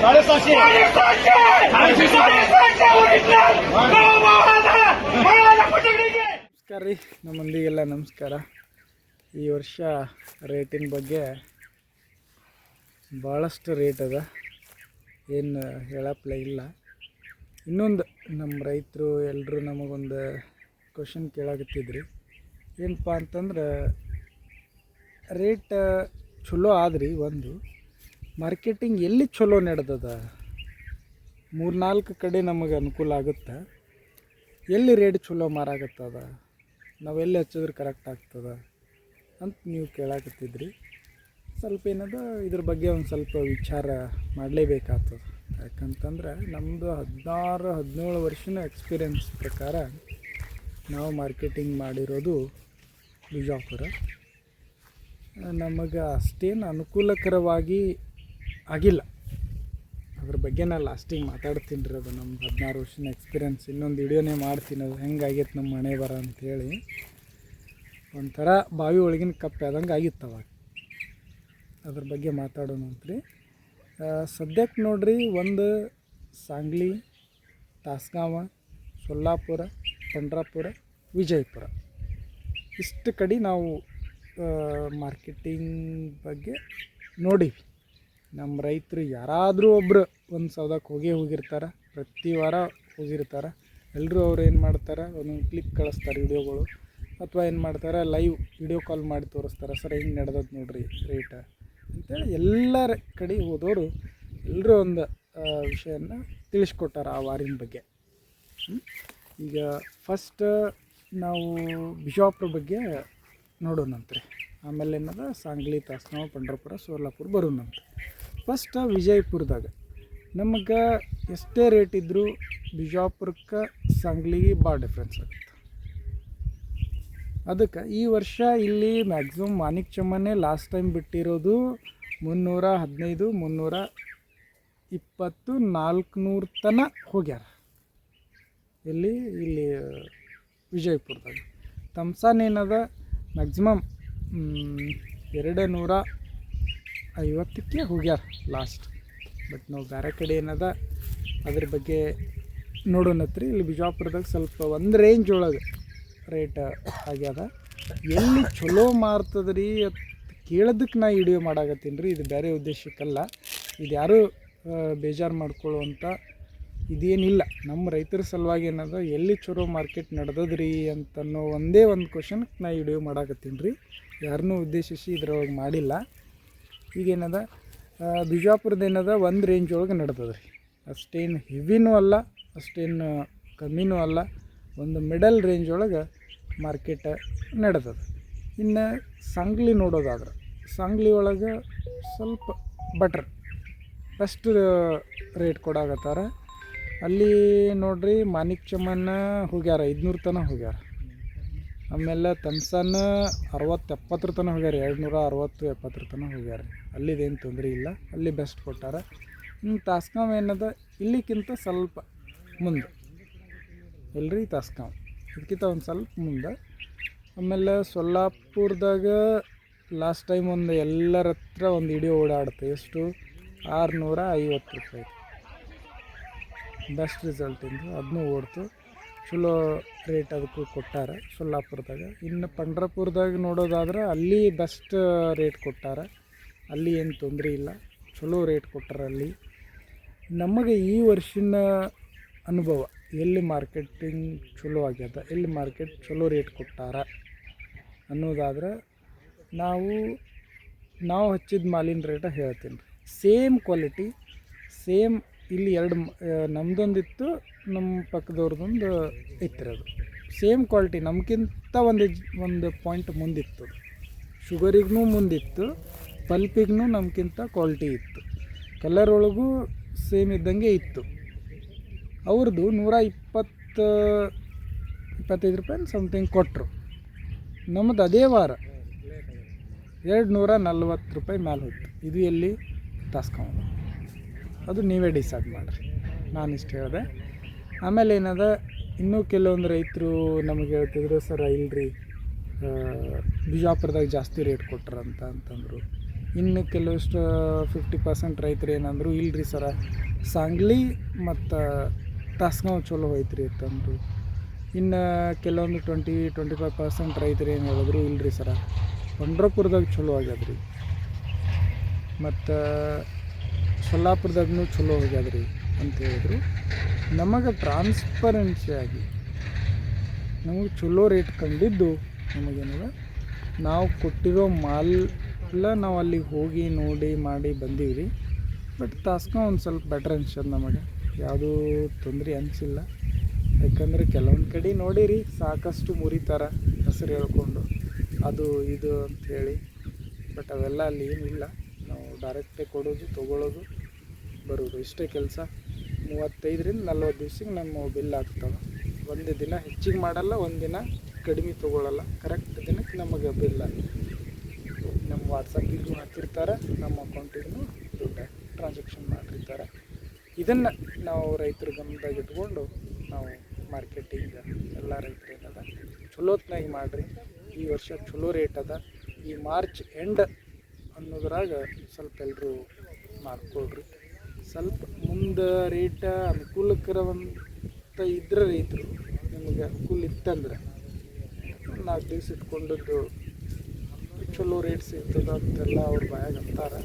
साडेसहाशे ನಮಸ್ಕಾರ ರೀ ನಮ್ಮ ಮಂದಿಗೆಲ್ಲ ನಮಸ್ಕಾರ. ಈ ವರ್ಷ ರೇಟಿನ ಬಗ್ಗೆ ಭಾಳಷ್ಟು ರೇಟ್ ಅದ. ಏನು ಹೇಳಪ್ಲೆ ಇಲ್ಲ. ಇನ್ನೊಂದು ನಮ್ಮ ರೈತರು ಎಲ್ಲರೂ ನಮಗೊಂದು ಕ್ವಶನ್ ಕೇಳಾಕತ್ತಿದ್ರಿ. ಏನಪ್ಪ ಅಂತಂದ್ರೆ, ರೇಟ್ ಚಲೋ ಆದ್ರಿ ಒಂದು. ಮಾರ್ಕೆಟಿಂಗ್ ಎಲ್ಲಿ ಚಲೋ ನಡೆದದ? ಮೂರ್ನಾಲ್ಕು ಕಡೆ ನಮಗೆ ಅನುಕೂಲ ಆಗುತ್ತೆ? ಎಲ್ಲಿ ರೇಟ್ ಚಲೋ ಮಾರಾಗತ್ತದ? ನಾವು ಎಲ್ಲಿ ಹಚ್ಚಿದ್ರೆ ಕರೆಕ್ಟ್ ಆಗ್ತದ ಅಂತ ನೀವು ಕೇಳಾಕತ್ತಿದ್ರಿ. ಸ್ವಲ್ಪ ಏನದ, ಇದ್ರ ಬಗ್ಗೆ ಒಂದು ಸ್ವಲ್ಪ ವಿಚಾರ ಮಾಡಲೇಬೇಕಾಗ್ತದೆ. ಯಾಕಂತಂದ್ರೆ ನಮ್ಮದು ಹದಿನಾರು, ಹದಿನೇಳು ವರ್ಷನ ಎಕ್ಸ್ಪೀರಿಯನ್ಸ್ ಪ್ರಕಾರ ನಾವು ಮಾರ್ಕೆಟಿಂಗ್ ಮಾಡಿರೋದು ಬಿಜಾಪುರ. ನಮಗೆ ಅಷ್ಟೇನು ಅನುಕೂಲಕರವಾಗಿ ಆಗಿಲ್ಲ. ಅದ್ರ ಬಗ್ಗೆ ನಾನು ಲಾಸ್ಟಿಗೆ ಮಾತಾಡ್ತೀನಿ ರೀ ಅದು ನಮ್ಮ ಹದಿನಾರು ವರ್ಷದ ಎಕ್ಸ್ಪೀರಿಯನ್ಸ್ ಇನ್ನೊಂದು ವಿಡಿಯೋನೇ ಮಾಡ್ತೀನಿ ಅದು ಹೆಂಗಾಗೈತೆ ನಮ್ಮ ಮನೆ ಬರ ಅಂಥೇಳಿ ಒಂಥರ ಬಾವಿ ಒಳಗಿನ ಕಪ್ಪೆ ಆದಂಗೆ ಆಗಿತ್ತು ಅವಾಗ. ಅದ್ರ ಬಗ್ಗೆ ಮಾತಾಡೋಣ ಅಂತ್ರಿ ಸದ್ಯಕ್ಕೆ ನೋಡಿರಿ ಒಂದು ಸಾಂಗ್ಲಿ ತಾಸ್ಗಾಂವ ಸೊಲ್ಲಾಪುರ ಪಂಡ್ರಾಪುರ, ವಿಜಯಪುರ. ಇಷ್ಟು ಕಡೆ ನಾವು ಮಾರ್ಕೆಟಿಂಗ್ ಬಗ್ಗೆ ನೋಡೀವಿ. ನಮ್ಮ ರೈತರು ಯಾರಾದರೂ ಒಬ್ಬರು ಒಂದು ಸೌದಕ್ಕೆ ಹೋಗೇ ಹೋಗಿರ್ತಾರೆ, ಪ್ರತಿ ವಾರ ಹೋಗಿರ್ತಾರೆ. ಎಲ್ಲರೂ ಅವ್ರು ಏನು ಮಾಡ್ತಾರೆ, ಒಂದೊಂದು ಕ್ಲಿಪ್ ಕಳಿಸ್ತಾರೆ ವಿಡಿಯೋಗಳು. ಅಥವಾ ಏನು ಮಾಡ್ತಾರೆ ಲೈವ್ ವಿಡಿಯೋ ಕಾಲ್ ಮಾಡಿ ತೋರಿಸ್ತಾರೆ, ಸರ್, ಹಿಂಗೆ ನಡೆದದ್ದು ನೋಡ್ರಿ ರೇಟ ಅಂತೇಳಿ ಎಲ್ಲರ ಕಡೆ ಹೋದವರು ಎಲ್ಲರೂ ಒಂದು ವಿಷಯನ ತಿಳಿಸ್ಕೊಟ್ಟಾರ ಆ ವಾರಿನ ಬಗ್ಗೆ? ಈಗ ಫಸ್ಟ್ ನಾವು ಬಿಜಾಪುರ ಬಗ್ಗೆ ನೋಡೋಣಂತ್ರಿ ಆಮೇಲೆ ಏನದ? ಸಾಂಗ್ಲಿ, ತಾಸ್ನಾವ್, ಪಂಡ್ರಪುರ, ಸೋಲಾಪುರ ಬರೋಣಂತ ಫಸ್ಟ್ ವಿಜಯಪುರದಾಗ. ನಮಗೆ ಎಷ್ಟೇ ರೇಟ್ ಇದ್ದರೂ ಬಿಜಾಪುರಕ್ಕೆ ಸಾಂಗ್ಲಿಗೆ ಭಾಳ ಡಿಫ್ರೆನ್ಸ್ ಆಗುತ್ತೆ. ಅದಕ್ಕೆ ಈ ವರ್ಷ ಇಲ್ಲಿ ಮ್ಯಾಕ್ಸಿಮಮ್ ಮಾನಿಕ್ ಚಮ್ಮನೆ ಲಾಸ್ಟ್ ಟೈಮ್ ಬಿಟ್ಟಿರೋದು ಮುನ್ನೂರ ಹದಿನೈದು, ಮುನ್ನೂರ ಇಪ್ಪತ್ತು, ನಾಲ್ಕುನೂರು ತನ ಹೋಗ್ಯಾರ. ಎಲ್ಲಿ ಇಲ್ಲಿ ವಿಜಯಪುರದಾಗ ತಮ್ಸಾನ್ ಏನದ ಮ್ಯಾಕ್ಸಿಮಮ್ ಎರಡು ನೂರ ಐವತ್ತಕ್ಕೆ ಹೋಗ್ಯಾರ ಲಾಸ್ಟ್ ಬಟ್ ನಾವು ಬೇರೆ ಕಡೆ ಏನದ, ಅದ್ರ ಬಗ್ಗೆ ನೋಡೋಣತ್ರಿ. ಇಲ್ಲಿ ಬಿಜಾಪುರದಾಗ ಸ್ವಲ್ಪ ಒಂದು ರೇಂಜ್ ಒಳಗೆ ರೇಟ್ ಆಗ್ಯದ. ಎಲ್ಲಿ ಚಲೋ ಮಾರ್ತದ್ರಿ ರೀ ಕೇಳೋದಕ್ಕೆ ನಾ ವಿಡಿಯೋ ಮಾಡಾಕತ್ತೀನಿ ರೀ. ಇದು ಬೇರೆ ಉದ್ದೇಶಕ್ಕಲ್ಲ. ಇದು ಯಾರೂ ಬೇಜಾರು ಮಾಡ್ಕೊಳ್ಳುವಂಥ ಇದೇನಿಲ್ಲ. ನಮ್ಮ ರೈತರ ಸಲುವಾಗಿ ಏನದ ಎಲ್ಲಿ ಚಲೋ ಮಾರ್ಕೆಟ್ ನಡೆದದ್ರಿ ಅಂತನ್ನೋ ಒಂದೇ ಒಂದು ಕ್ವಶನ್ಗೆ ನಾ ವಿಡಿಯೋ ಮಾಡಾಕತ್ತೀನಿ ರೀ. ಯಾರನ್ನೂ ಉದ್ದೇಶಿಸಿ ಇದ್ರೊಳಗೆ ಮಾಡಿಲ್ಲ. ಈಗೇನದ ಬಿಜಾಪುರದ ಏನದ? ಒಂದು ರೇಂಜ್ ಒಳಗೆ ನಡೆದದ್ರಿ. ಅಷ್ಟೇನು ಹೆವಿನೂ ಅಲ್ಲ, ಅಷ್ಟೇನು ಕಮ್ಮಿನೂ ಅಲ್ಲ, ಒಂದು ಮಿಡಲ್ ರೇಂಜ್ ಒಳಗೆ ಮಾರ್ಕೆಟ್ ನಡೆದದ. ಇನ್ನು ಸಂಗ್ಲಿ ನೋಡೋದಾದ್ರೆ, ಸಂಗ್ಲಿ ಒಳಗೆ ಸ್ವಲ್ಪ ಬಟ್ರ್ ಫಸ್ಟ್ ರೇಟ್ ಕೊಡಾಕತ್ತಾರ. ಅಲ್ಲಿ ನೋಡ್ರಿ ಮಾಣಿಕ್ ಚಮನ್ ಹೋಗ್ಯಾರ, ಐದುನೂರು ತನಕ ಹೋಗ್ಯಾರ. ಆಮೇಲೆ ತಮ್ಸನ್ ಅರವತ್ತು ಎಪ್ಪತ್ತರ ತನಕ ಹೋಗ್ಯಾರ ಎರಡು ನೂರ ಅರವತ್ತು, ಎಪ್ಪತ್ತರ ತನಕ ಹೋಗ್ಯಾರ. ಅಲ್ಲಿದೇನು ತೊಂದರೆ ಇಲ್ಲ, ಅಲ್ಲಿ ಬೆಸ್ಟ್ ಕೊಟ್ಟಾರ. ಇನ್ನು ತಾಸ್ಕಾವ್ ಏನದ, ಇಲ್ಲಿಕ್ಕಿಂತ ಸ್ವಲ್ಪ ಮುಂದೆ. ಎಲ್ರಿ ತಾಸ್ಕಾಂ ಇದಕ್ಕಿಂತ ಒಂದು ಸ್ವಲ್ಪ ಮುಂದೆ. ಆಮೇಲೆ ಸೊಲ್ಲಾಪುರದಾಗ ಲಾಸ್ಟ್ ಟೈಮ್ ಒಂದು ಎಲ್ಲರ ಹತ್ರ ಒಂದು ಇಡೀ ಓಡಾಡುತ್ತೆ ಎಷ್ಟು? ಆರುನೂರ ಐವತ್ತು ರೂಪಾಯಿ. ಬೆಸ್ಟ್ ರಿಸಲ್ಟ್ ಇಂದು. ಅದನ್ನೂ ಓಡ್ತು. ಚಲೋ ರೇಟ್ ಅದಕ್ಕೂ ಕೊಟ್ಟಾರ ಸೊಲ್ಲಾಪುರದಾಗ. ಇನ್ನು ಪಂಡ್ರಪುರದಾಗ ನೋಡೋದಾದ್ರೆ ಅಲ್ಲಿ ಬೆಸ್ಟ್ ರೇಟ್ ಕೊಟ್ಟಾರ. ಅಲ್ಲಿ ಏನು ತೊಂದರೆ ಇಲ್ಲ. ಚಲೋ ರೇಟ್ ಕೊಟ್ಟಾರ ಅಲ್ಲಿ. ನಮಗೆ ಈ ವರ್ಷಿನ ಅನುಭವ, ಎಲ್ಲಿ ಮಾರ್ಕೆಟಿಂಗ್ ಚಲೋ ಆಗ್ಯದ, ಎಲ್ಲಿ ಮಾರ್ಕೆಟ್ ಚಲೋ ರೇಟ್ ಕೊಟ್ಟಾರ ಅನ್ನೋದಾದ್ರೆ ನಾವು ನಾವು ಹಚ್ಚಿದ ಮಾಲಿನ ರೇಟ ಹೇಳ್ತೀನಿ ಸೇಮ್ ಕ್ವಾಲಿಟಿ ಸೇಮ್ ಇಲ್ಲಿ ಎರಡು ನಮ್ಮದೊಂದಿತ್ತು ನಮ್ಮ ಪಕ್ಕದವ್ರದ್ದೊಂದು ಇತ್ತಿರೋದು. ಸೇಮ್ ಕ್ವಾಲಿಟಿ ನಮಗಿಂತ ಒಂದು ಒಂದು ಪಾಯಿಂಟ್ ಮುಂದಿತ್ತು. ಶುಗರಿಗೂ ಮುಂದಿತ್ತು ಪಲ್ಪಿಗೂ ನಮಗಿಂತ ಕ್ವಾಲಿಟಿ ಇತ್ತು. ಕಲರ್ ಒಳಗೂ ಸೇಮ್ ಇದ್ದಂಗೆ ಇತ್ತು. ಅವ್ರದ್ದು ನೂರ ಇಪ್ಪತ್ತು, ಇಪ್ಪತ್ತೈದು ರೂಪಾಯಿ ಸಮಥಿಂಗ್ ಕೊಟ್ಟರು ನಮ್ಮದು ಅದೇ ವಾರ ಎರಡು ನೂರ ನಲ್ವತ್ತು ರೂಪಾಯಿ ಮೇಲೆ ಹೋಯ್ತು. ಇದು ಎಲ್ಲಿ? ತಾಸ್ಕೊಂಬ ಅದು ನೀವೇ ಡಿಸೈಡ್ ಮಾಡಿರಿ. ನಾನು ಇಷ್ಟು ಹೇಳಿದೆ. ಆಮೇಲೆ ಏನದ, ಇನ್ನೂ ಕೆಲವೊಂದು ರೈತರು ನಮಗೆ ಹೇಳ್ತಿದ್ರು, ಸರ್, ಇಲ್ರಿ ಬಿಜಾಪುರದಾಗ ಜಾಸ್ತಿ ರೇಟ್ ಕೊಟ್ರಂತ ಅಂತಂದರು. ಇನ್ನು ಕೆಲವಷ್ಟು ಫಿಫ್ಟಿ ಪರ್ಸೆಂಟ್ ರೈತರು ಏನಂದರು, ಇಲ್ರಿ ಸರ, ಸಾಂಗ್ಲಿ ಮತ್ತು ತಾಸ್ಗಾಂವ್ ಚಲೋ ಐತ್ರಿ ಅಂತಂದರು. ಇನ್ನು ಕೆಲವೊಂದು ಟ್ವೆಂಟಿ ಟ್ವೆಂಟಿ ಫೈವ್ ಪರ್ಸೆಂಟ್ ರೈತರು ಏನು ಹೇಳಿದ್ರು, ಇಲ್ರಿ ಸರ, ಪಂಡ್ರಪುರದಾಗ ಚಲೋ ಆಗ್ಯದ್ರಿ. ಮತ್ತು ಸೊಲ್ಲಾಪುರದಾಗೂ ಚಲೋ ಆಗ್ಯದ್ರಿ ಅಂತ ಹೇಳಿದ್ರು. ನಮಗೆ ಟ್ರಾನ್ಸ್ಪರೆನ್ಸಿ ಆಗಿ ನಮಗೆ ಚಲೋ ರೇಟ್ ಕಂಡಿದ್ದು ನಮಗೇನದ ನಾವು ಕೊಟ್ಟಿರೋ ಮಾಲ್ ಎಲ್ಲ ನಾವು ಅಲ್ಲಿಗೆ ಹೋಗಿ ನೋಡಿ ಮಾಡಿ ಬಂದೀವಿ ರೀ ಬಟ್ ತಾಸ್ಕ ಒಂದು ಸ್ವಲ್ಪ ಬೆಟ್ರ್ ಅನ್ಸದ್ ನಮಗೆ. ಯಾವುದೂ ತೊಂದರೆ ಅನಿಸಿಲ್ಲ. ಯಾಕಂದ್ರೆ ಕೆಲವೊಂದು ಕಡೆ ನೋಡಿರಿ ಸಾಕಷ್ಟು ಮುರಿತಾರೆ ಹೆಸರು ಹೇಳ್ಕೊಂಡು ಅದು ಇದು ಅಂಥೇಳಿ ಬಟ್ ಅವೆಲ್ಲ ಅಲ್ಲಿ ಏನಿಲ್ಲ. ಡೈರೆಕ್ಟೇ ಕೊಡೋದು, ತೊಗೊಳೋದು, ಬರೋದು. ಇಷ್ಟೇ ಕೆಲಸ. ಮೂವತ್ತೈದರಿಂದ ನಲ್ವತ್ತು ದಿವ್ಸಕ್ಕೆ ನಮ್ಮ ಬಿಲ್ ಆಗ್ತವೆ ಒಂದು ದಿನ ಹೆಚ್ಚಿಗೆ ಮಾಡಲ್ಲ, ಒಂದು ದಿನ ಕಡಿಮೆ ತೊಗೊಳಲ್ಲ. ಕರೆಕ್ಟ್ ದಿನಕ್ಕೆ ನಮಗೆ ಬಿಲ್ ನಮ್ಮ ವಾಟ್ಸಪ್ಪಿಗೂ ಹಾಕಿರ್ತಾರೆ, ನಮ್ಮ ಅಕೌಂಟಿಗೂ ದುಡ್ಡು ಟ್ರಾನ್ಸಾಕ್ಷನ್ ಮಾಡಿರ್ತಾರೆ. ಇದನ್ನು ನಾವು ರೈತರ ಗಮನದಾಗ ಇಟ್ಕೊಂಡು ನಾವು ಮಾರ್ಕೆಟಿಂಗ್ ಎಲ್ಲ ರೈತರು ಏನದ, ಚಲೋತ್ನಾಗಿ ಮಾಡಿರಿ. ಈ ವರ್ಷ ಚಲೋ ರೇಟ್ ಅದ. ಈ ಮಾರ್ಚ್ ಎಂಡ್ ಅನ್ನೋದ್ರಾಗ ಸ್ವಲ್ಪ ಎಲ್ಲರೂ ಮಾಡ್ಕೊಳ್ರಿ ಸ್ವಲ್ಪ ಮುಂದೆ ರೇಟ ಅನುಕೂಲಕರವಂತ ಇದ್ರೆ ರೈತರು ನಿಮಗೆ ಅನುಕೂಲ ಇತ್ತಂದ್ರೆ ನಾಲ್ಕು ದಿವ್ಸ ಇಟ್ಕೊಂಡದ್ದು ಚಲೋ ರೇಟ್ ಸಿಗ್ತದ ಅಂತೆಲ್ಲ ಅವ್ರ ಬಾಯಾಗ ಅಂತಾರೆ.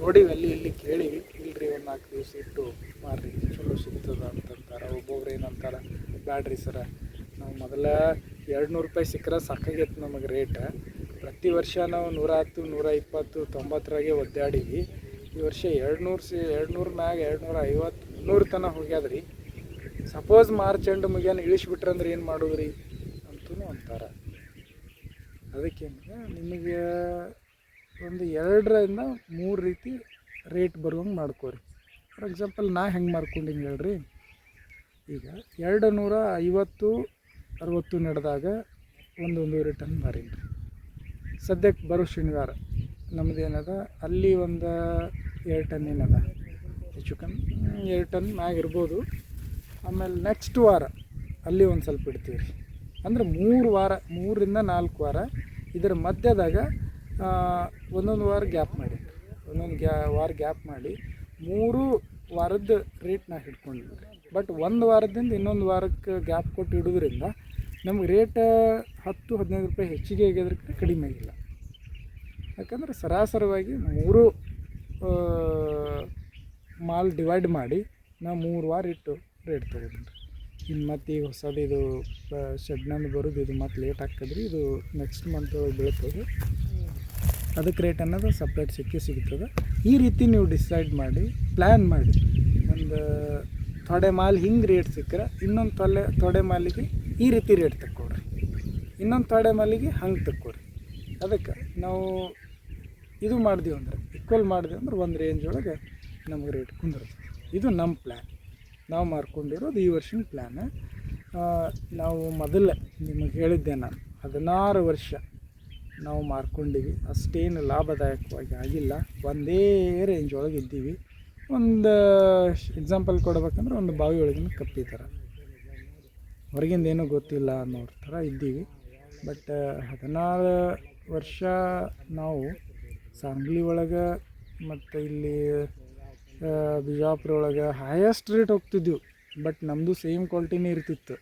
ನೋಡಿವಿ ಅಲ್ಲಿ ಇಲ್ಲಿ ಕೇಳಿವಿ ಇಲ್ರಿ ಒಂದು ನಾಲ್ಕು ದಿವ್ಸ ಇಟ್ಟು ಮಾರ್ರಿ, ಚಲೋ ಸಿಗ್ತದ ಅಂತಂತಾರೆ. ಒಬ್ಬೊಬ್ರು ಏನಂತಾರೆ, ಬ್ಯಾಡ್ರಿ ಸರ, ನಾವು ಮೊದಲ ಎರಡು ನೂರು ರೂಪಾಯಿ ಸಿಕ್ಕರೆ ಸಾಕಾಗೈತೆ ನಮಗೆ ರೇಟ್ ಪ್ರತಿ ವರ್ಷ ನಾವು ನೂರ ಹತ್ತು, ನೂರ ಇಪ್ಪತ್ತು, ತೊಂಬತ್ತರಾಗೆ ಒದ್ದಾಡೀವಿ. ಈ ವರ್ಷ ಎರಡು ನೂರು ಸಿ ಎರಡು ನೂರು ಮ್ಯಾಗ ಎರಡು ನೂರ ಐವತ್ತು ಮುನ್ನೂರು ತನಕ ಹೋಗ್ಯಾದ್ರಿ. ಸಪೋಸ್ ಮಾರ್ಚ್ ಎಂಡ್ ಮುಗಿಯಾನ ಇಳಿಸ್ಬಿಟ್ರಂದ್ರೆ ಏನು ಮಾಡೋದ್ರಿ? ಅಂತೂ ಅಂತಾರೆ. ಅದಕ್ಕೆ ನಿಮಗೆ ಒಂದು ಎರಡರಿಂದ ಮೂರು ರೀತಿ ರೇಟ್ ಬರುವಂಗೆ ಮಾಡ್ಕೋರಿ. ಫಾರ್ ಎಕ್ಸಾಂಪಲ್ ನಾ ಹೆಂಗೆ ಮಾಡ್ಕೊಂಡಿನಿ ಹೇಳ್ರಿ. ಈಗ ಎರಡು ನೂರ ಐವತ್ತು, ಅರವತ್ತು ನಡೆದಾಗ ಒಂದೊಂದೂವರೆ ಟನ್ ಮಾರೀನಿ ಸದ್ಯಕ್ಕೆ ಬರೋ ಶನಿವಾರ. ನಮ್ದು ಏನದ, ಅಲ್ಲಿ ಒಂದು ಎರಡು ಟನ್ ಏನದ, ಹೆಚ್ಚು ಕಮ್ಮಿ ಎರಡು ಟನ್ ಮ್ಯಾಗ ಇರ್ಬೋದು ಆಮೇಲೆ ನೆಕ್ಸ್ಟ್ ವಾರ, ಅಲ್ಲಿ ಒಂದು ಸ್ವಲ್ಪ ಇಡ್ತೀವಿ ರೀ ಅಂದ್ರೆ ಮೂರು ವಾರ ಮೂರರಿಂದ ನಾಲ್ಕು ವಾರ, ಇದರ ಮಧ್ಯದಾಗ ಒಂದೊಂದು ವಾರ ಗ್ಯಾಪ್ ಮಾಡಿ. ಒಂದೊಂದು ಗ್ಯಾ, ವಾರ ಗ್ಯಾಪ್ ಮಾಡಿ, ಮೂರು ವಾರದ ರೇಟ್ ನಾ ರೀ ಬಟ್ ಒಂದು ವಾರದಿಂದ ಇನ್ನೊಂದು ವಾರಕ್ಕೆ ಗ್ಯಾಪ್ ಕೊಟ್ಟು ಇಡೋದ್ರಿಂದ ನಮ್ಗೆ ರೇಟ್ ಹತ್ತು, ಹದಿನೈದು ರೂಪಾಯಿ ಹೆಚ್ಚಿಗೆ ಆಗಿದ್ರೆ ಕಡಿಮೆ ಆಗಿಲ್ಲ. ಯಾಕಂದ್ರೆ ಸರಾಸರವಾಗಿ ಮೂರು ಮಾಲ್ ಡಿವೈಡ್ ಮಾಡಿ ನಾವು ಮೂರು ವಾರ ಇಟ್ಟು ರೇಟ್ ತೊಗೊಂಡ್ರಿ ಇನ್ನು ಮತ್ತೆ ಈಗ ಹೊಸದು ಇದು ಶೆಡ್ನಂದು ಬರೋದು, ಇದು ಮತ್ತೆ ಲೇಟ್ ಆಗ್ತದ್ರಿ ಇದು ನೆಕ್ಸ್ಟ್ ಮಂತ್ ಬೀಳ್ತದೆ. ಅದಕ್ಕೆ ರೇಟ್ ಅನ್ನೋದು ಸಪ್ರೇಟ್ ಸಿಕ್ಕಿ ಸಿಗ್ತದೆ. ಈ ರೀತಿ ನೀವು ಡಿಸೈಡ್ ಮಾಡಿ ಪ್ಲ್ಯಾನ್ ಮಾಡಿ. ಒಂದು ಥೊಡೆ ಮಾಲ್ ಹಿಂಗೆ ರೇಟ್ ಸಿಕ್ಕರೆ ಇನ್ನೊಂದು ತೊಲೆ, ತೊಡೆ ಮಾಲಿಗೆ ಈ ರೀತಿ ರೇಟ್ ತಕ್ಕೊಡ್ರಿ ಇನ್ನೊಂದು ತೊಡೆ ಮಲ್ಲಿಗೆ ಹಂಗೆ ತಕ್ಕೊಡ್ರಿ ಅದಕ್ಕೆ ನಾವು ಇದು ಮಾಡಿದೀವಿ ಅಂದ್ರೆ ಈಕ್ವಲ್ ಮಾಡಿದೀವಿ ಅಂದ್ರೆ ಒಂದು ರೇಂಜ್ ಒಳಗೆ ನಮಗೆ ರೇಟ್ ಕುಂದಿರುತ್ತೆ. ಇದು ನಮ್ಮ ಪ್ಲ್ಯಾನ್ ನಾವು ಮಾರ್ಕೊಂಡಿರೋದು ಈ ವರ್ಷದ ಪ್ಲ್ಯಾನ್ ನಾವು ಮೊದಲೇ ನಿಮಗೆ ಹೇಳಿದ್ದೆ ನಾನು, ಹದಿನಾರು ವರ್ಷ ನಾವು ಮಾರ್ಕೊಂಡಿವಿ ಅಷ್ಟೇನು ಲಾಭದಾಯಕವಾಗಿ ಆಗಿಲ್ಲ. ಒಂದೇ ರೇಂಜ್ ಒಳಗೆ ಇದ್ದೀವಿ. ಒಂದು ಎಕ್ಸಾಂಪಲ್ ಕೊಡ್ಬೇಕಂದ್ರೆ ಒಂದು ಬಾವಿ ಒಳಗಿನ ಕಪ್ಪಿ ಥರ ಹೊರಗಿಂದ ಏನೂ ಗೊತ್ತಿಲ್ಲ ಅನ್ನೋ ಥರ ಇದ್ದೀವಿ. ಬಟ್ ಹದಿನಾರು ವರ್ಷ ನಾವು ಸಾಂಗ್ಲಿ ಒಳಗೆ ಮತ್ತು ಇಲ್ಲಿ ಬಿಜಾಪುರ ಒಳಗೆ ಹೈಯೆಸ್ಟ್ ರೇಟ್ ಹೋಗ್ತಿದ್ದೆವು ಬಟ್ ನಮ್ಮದು ಸೇಮ್ ಕ್ವಾಲಿಟಿನೇ ಇರ್ತಿತ್ತು.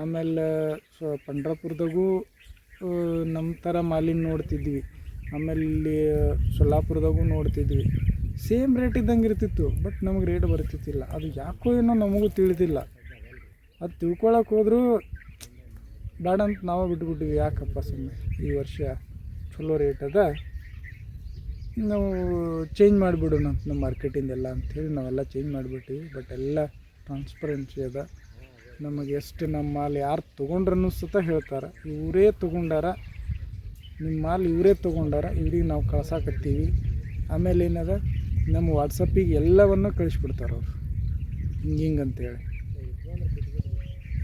ಆಮೇಲೆ, ಸೊ, ಪಂಡ್ರಾಪುರದಾಗೂ ನಮ್ಮ ಥರ ಮಾಲಿನ ನೋಡ್ತಿದ್ವಿ. ಆಮೇಲೆ ಇಲ್ಲಿ, ಸೊಲ್ಲಾಪುರದಾಗೂ ನೋಡ್ತಿದ್ವಿ. ಸೇಮ್ ರೇಟ್ ಇದ್ದಂಗೆ ಇರ್ತಿತ್ತು, ಬಟ್ ನಮಗೆ ರೇಟ್ ಬರ್ತಿತ್ತಿಲ್ಲ. ಅದು ಯಾಕೋ ಏನೋ ನಮಗೂ ತಿಳಿದಿಲ್ಲ. ಅದು ತಿಳ್ಕೊಳಕ್ಕೆ ಹೋದರೂ ಬೇಡ ಅಂತ ನಾವು ಬಿಟ್ಬಿಟ್ಟಿವಿ ಯಾಕಪ್ಪ ಸುಮ್ಮನೆ ಈ ವರ್ಷ ಚಲೋ ರೇಟ್ ಅದ. ನಾವು ಚೇಂಜ್ ಮಾಡಿಬಿಡೋಣ ಅಂತ ನಮ್ಮ ಮಾರ್ಕೆಟಿಂದೆಲ್ಲ ಅಂಥೇಳಿ ನಾವೆಲ್ಲ ಚೇಂಜ್ ಮಾಡಿಬಿಟ್ಟಿವಿ. ಬಟ್ ಎಲ್ಲ ಟ್ರಾನ್ಸ್ಪರೆನ್ಸಿ ಅದ. ನಮಗೆ ಎಷ್ಟು ನಮ್ಮ ಮಾಲ್ ಯಾರು ತೊಗೊಂಡ್ರೂ ಸುತ ಹೇಳ್ತಾರೆ. ಇವರೇ ತೊಗೊಂಡಾರ, ನಿಮ್ಮ ಮಾಲ್ ಇವರೇ ತೊಗೊಂಡಾರ, ಇವ್ರಿಗೆ ನಾವು ಕಳ್ಸಾಕತ್ತೀವಿ. ಆಮೇಲೆ ಏನದ, ನಮ್ಮ ವಾಟ್ಸಪ್ಪಿಗೆ ಎಲ್ಲವನ್ನು ಕಳಿಸ್ಬಿಡ್ತಾರೆ ಅವರು. ಹಿಂಗೆ ಹಿಂಗೆ ಅಂತೇಳಿ.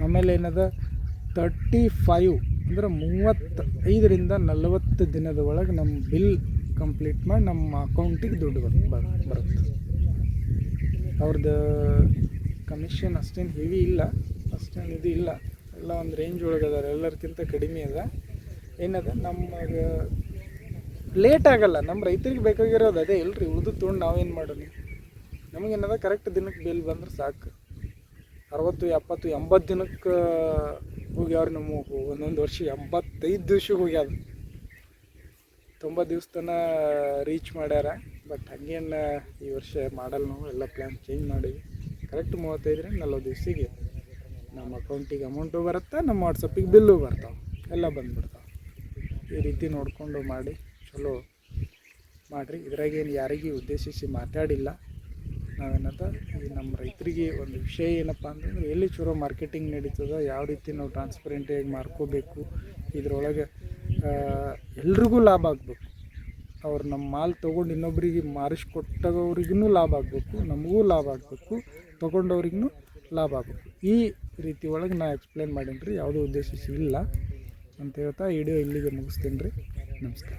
ಆಮೇಲೆ ಏನದ? ತರ್ಟಿ ಫೈವ್ ಅಂದ್ರೆ ಮೂವತ್ತೈದರಿಂದ ನಲವತ್ತು ದಿನದ ಒಳಗೆ ನಮ್ಮ ಬಿಲ್ ಕಂಪ್ಲೀಟ್ ಮಾಡಿ ನಮ್ಮ ಅಕೌಂಟಿಗೆ ದುಡ್ಡು ಬರ್, ಬರ್- ಬರುತ್ತೆ. ಅವ್ರದ್ದು ಕಮಿಷನ್ ಅಷ್ಟೇನು ಹೆವಿ ಇಲ್ಲ. ಅಷ್ಟೇನು ಇದು ಇಲ್ಲ. ಎಲ್ಲ ಒಂದು ರೇಂಜ್ ಒಳಗೆ ಅದಾರೆ. ಎಲ್ಲರಿಗಿಂತ ಕಡಿಮೆ ಅದ. ಏನದ? ನಮಗೆ ಲೇಟ್ ಆಗಲ್ಲ. ನಮ್ಮ ರೈತರಿಗೆ ಬೇಕಾಗಿರೋದು ಅದೇ. ಇಲ್ರಿ, ಉಳಿದು ತೊಗೊಂಡು ನಾವೇನು ಮಾಡೋಣ ನಮಗೇನದ ಕರೆಕ್ಟ್ ದಿನಕ್ಕೆ ಬಿಲ್ ಬಂದ್ರೆ ಸಾಕು. ಅರವತ್ತು, ಎಪ್ಪತ್ತು, ಎಂಬತ್ತು ದಿನಕ್ಕೆ ಹೋಗ್ಯಾವ್ರಿ ನಮ್ಮ ಒಂದೊಂದು ವರ್ಷ ಎಂಬತ್ತೈದು ದಿವ್ಸಕ್ಕೆ ಹೋಗ್ಯಾದ. ತೊಂಬತ್ತು ದಿವ್ಸ ತನಕ ರೀಚ್ ಮಾಡ್ಯಾರ. ಬಟ್ ಹಂಗೇನು ಈ ವರ್ಷ ಮಾಡಲ್ಲ ನಾವು, ಎಲ್ಲ ಪ್ಲ್ಯಾನ್ ಚೇಂಜ್ ಮಾಡಿ ಕರೆಕ್ಟ್ ಮೂವತ್ತೈದರಿಂದ ನಲ್ವತ್ತು ದಿವಸಿಗೆ ನಮ್ಮ ಅಕೌಂಟಿಗೆ ಅಮೌಂಟು ಬರುತ್ತೆ, ನಮ್ಮ ವಾಟ್ಸಪ್ಪಿಗೆ ಬಿಲ್ಲು ಬರ್ತಾವೆ. ಎಲ್ಲ ಬಂದ್ಬಿಡ್ತಾವೆ. ಈ ರೀತಿ ನೋಡಿಕೊಂಡು ಮಾಡಿ, ಚಲೋ ಮಾಡಿರಿ. ಇದ್ರಾಗೇನು ಯಾರಿಗೂ ಉದ್ದೇಶಿಸಿ ಮಾತಾಡಿಲ್ಲ. ನಾವೇನದ ಈ ನಮ್ಮ ರೈತರಿಗೆ ಒಂದು ವಿಷಯ ಏನಪ್ಪ ಅಂತಂದ್ರೆ, ಎಲ್ಲಿ ಚೂರೋ ಮಾರ್ಕೆಟಿಂಗ್ ನಡೀತದ ಯಾವ ರೀತಿ ನಾವು ಟ್ರಾನ್ಸ್ಪರೆಂಟಾಗಿ ಮಾರ್ಕೋಬೇಕು, ಇದ್ರೊಳಗೆ ಎಲ್ರಿಗೂ ಲಾಭ ಆಗಬೇಕು. ಅವ್ರು ನಮ್ಮ ಮಾಲ್ ತೊಗೊಂಡು ಇನ್ನೊಬ್ಬರಿಗೆ ಮಾರಿಸ್ಕೊಟ್ಟವ್ರಿಗೂ ಲಾಭ ಆಗಬೇಕು, ನಮಗೂ ಲಾಭ ಆಗಬೇಕು, ತೊಗೊಂಡವ್ರಿಗೂ ಲಾಭ ಆಗಬೇಕು. ಈ ರೀತಿ ಒಳಗೆ ನಾ ಎಕ್ಸ್ಪ್ಲೇನ್ ಮಾಡೀನಿ ರೀ ಯಾವುದೋ ಉದ್ದೇಶಿಸಿ ಇಲ್ಲ ಅಂತ ಹೇಳ್ತಾ ವಿಡಿಯೋ ಇಲ್ಲಿಗೆ ಮುಗಿಸ್ತೀನಿ ರೀ ನಮಸ್ಕಾರ